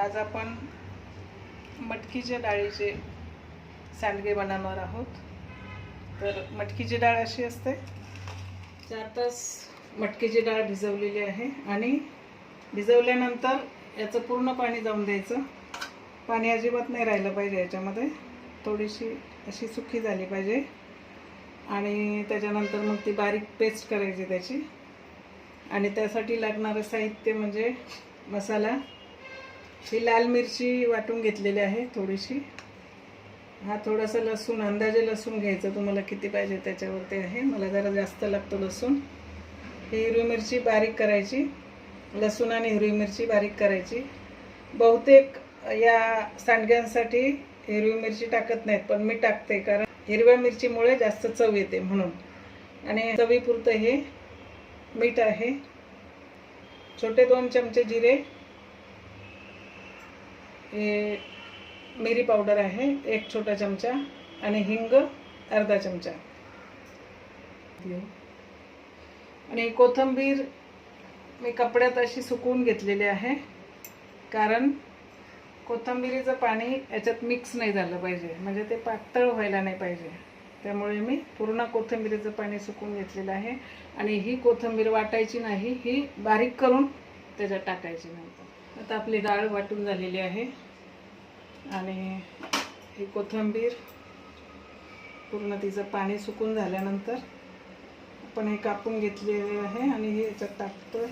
आज आपण मटकीच्या डाळीचे सांडगे बनवणार आहोत. तर मटकीची डाळ अशी असते. चार तास मटकीची डाळ भिजवलेली आहे आणि भिजवल्यानंतर याचं पूर्ण पाणी जाऊन द्यायचं. पाणी अजिबात नाही राहिलं पाहिजे याच्यामध्ये. थोडीशी अशी सुकी झाली पाहिजे. आणि त्याच्यानंतर मग ती बारीक पेस्ट करायची त्याची. आणि त्यासाठी लागणारं साहित्य म्हणजे मसाला ही लाल मिरची वाटून घेतलेली आहे थोडीशी. हा थोडासा लसूण अंदाजे लसूण घ्यायचं. तुम्हाला किती पाहिजे त्याच्यावरती आहे. मला जरा जास्त लागतो लसूण. ही हिरवी मिरची बारीक करायची. लसूण आणि हिरवी मिरची बारीक करायची. बहुतेक या सांडग्यांसाठी हिरवी मिरची टाकत नाहीत पण मी टाकते कारण हिरव्या मिरचीमुळे जास्त चव येते म्हणून. आणि चवीपुरतं हे मीठ आहे. छोटे दोन चमचे जिरे हे मिरी पावडर आहे एक छोटा चमचा आणि हिंग अर्धा चमचा. आणि कोथिंबीर मी कपड्यात अशी सुकवून घेतलेली आहे कारण कोथिंबिरीचं पाणी याच्यात मिक्स नाही झालं पाहिजे म्हणजे ते पातळ व्हायला नाही पाहिजे. त्यामुळे मी पूर्ण कोथिंबिरीचं पाणी सुकवून घेतलेलं आहे आणि ही कोथिंबीर वाटायची नाही ही बारीक करून त्याच्यात टाकायची नंतर आता आपली डाळ वाटून झालेली आहे. आणि ही कोथिंबीर पूर्ण तिचं पाणी सुकून झाल्यानंतर आपण हे कापून घेतलेले आहे आणि हे याच्यात टाकतोय.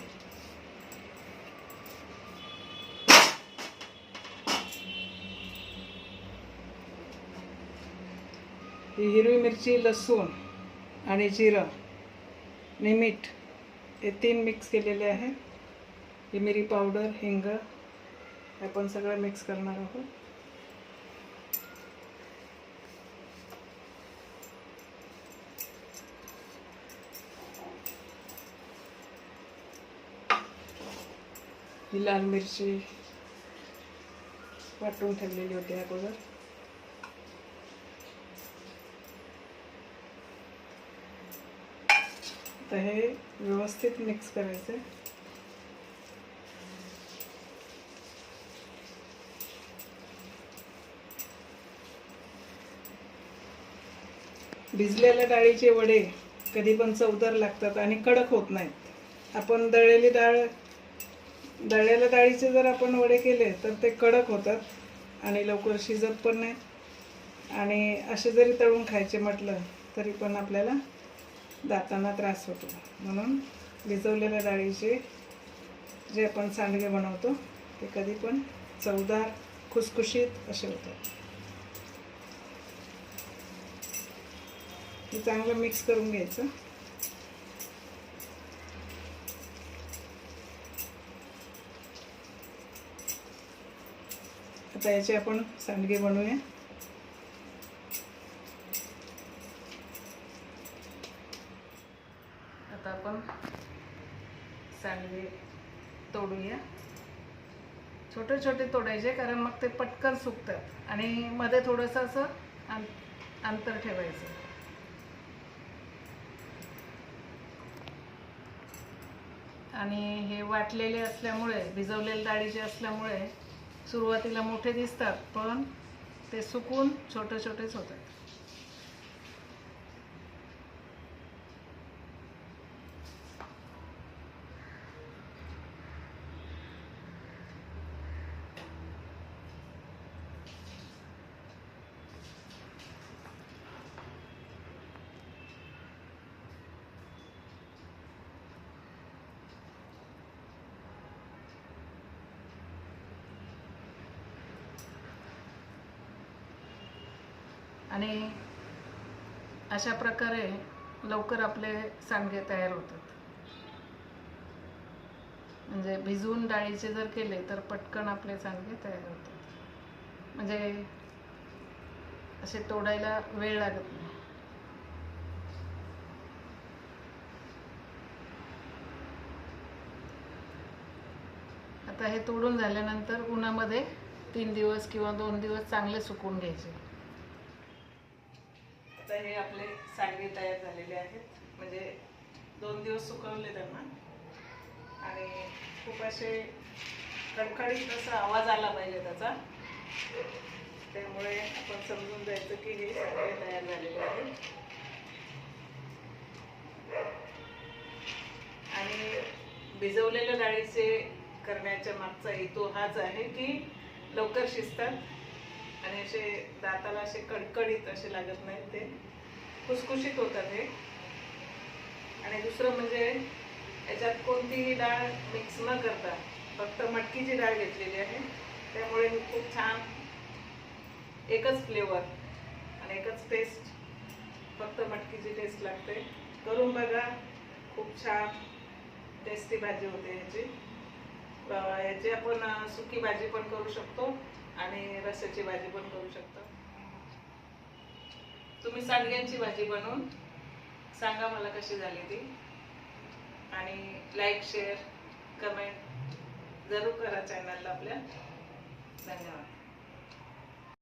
ही हिरवी मिरची लसूण आणि जिरं आणि मीठ हे तीन मिक्स केलेले आहे. ही मिरी पावडर हिंग हे आपण सगळं मिक्स करणार आहोत. ही लाल मिरची वाटून ठेवलेली होती अगोदर. तर हे व्यवस्थित मिक्स करायचं भिजलेल्या डाळीचे वडे कधी पण चवदार लागतात आणि कडक होत नाहीत. आपण दळलेली डाळ दळ्याला डाळीचे जर आपण वडे केले तर ते कडक होतात आणि लवकर शिजत पण नाही. आणि असे जरी तळून खायचे म्हटलं तरी पण आपल्याला दातांना त्रास होतो. म्हणून भिजवलेल्या डाळीचे जे आपण सांडगे बनवतो ते कधी पण चवदार खुसखुशीत असे होतात. हे चांगलं मिक्स करून घ्यायचं. आता याचे आपण सांडगे बनवूया. आता आपण सांडगे तोडूया. छोटे छोटे तोडायचे कारण मग ते पटकन सुकतात आणि मध्ये थोडंसं असं अंत- अंतर ठेवायचं. आणि हे वाटलेले असल्यामुळे भिजवलेले डाळीचे असल्यामुळे सुरुवातीला मोठे दिसतात पण ते सुकून छोटे छोटेच होतात. आणि अशा प्रकारे लवकर आपले सांडगे तयार होतात. म्हणजे भिजवून डाळीचे जर केले तर पटकन आपले सांडगे तयार होतात. म्हणजे असे तोडायला वेळ लागत नाही. आता हे तोडून झाल्यानंतर उन्हामध्ये तीन दिवस किंवा दोन दिवस चांगले सुकून घ्यायचे. हे आपले सांडगे तयार झालेले आहेत. म्हणजे दोन दिवस सुकवले त्यांना. आणि खूप असे खडखडीत असा आवाज आला पाहिजे त्याचा. त्यामुळे आपण समजून जायचं की हे सगळे तयार झालेले आहेत. आणि भिजवलेल्या डाळीचे करण्याच्या मागचा हेतू हाच आहे की लवकर शिजतात. आणि असे दाताला असे कडकडीत असे लागत नाहीत ते. खुसखुशीत होतात हे. आणि दुसरं म्हणजे याच्यात कोणतीही डाळ मिक्स न करता फक्त मटकीची डाळ घेतलेली आहे. त्यामुळे खूप छान एकच फ्लेवर आणि एकच टेस्ट फक्त मटकीची टेस्ट लागते. करून बघा. खूप छान टेस्टी भाजी होते ह्याची. याची आपण सुकी भाजी पण करू शकतो. आणि रस्याची भाजी पण करू शकतो. तुम्ही सांडग्यांची भाजी बनवून सांगा मला कशी झाली ती. आणि लाईक शेअर कमेंट जरूर करा चॅनलला आपल्या. धन्यवाद.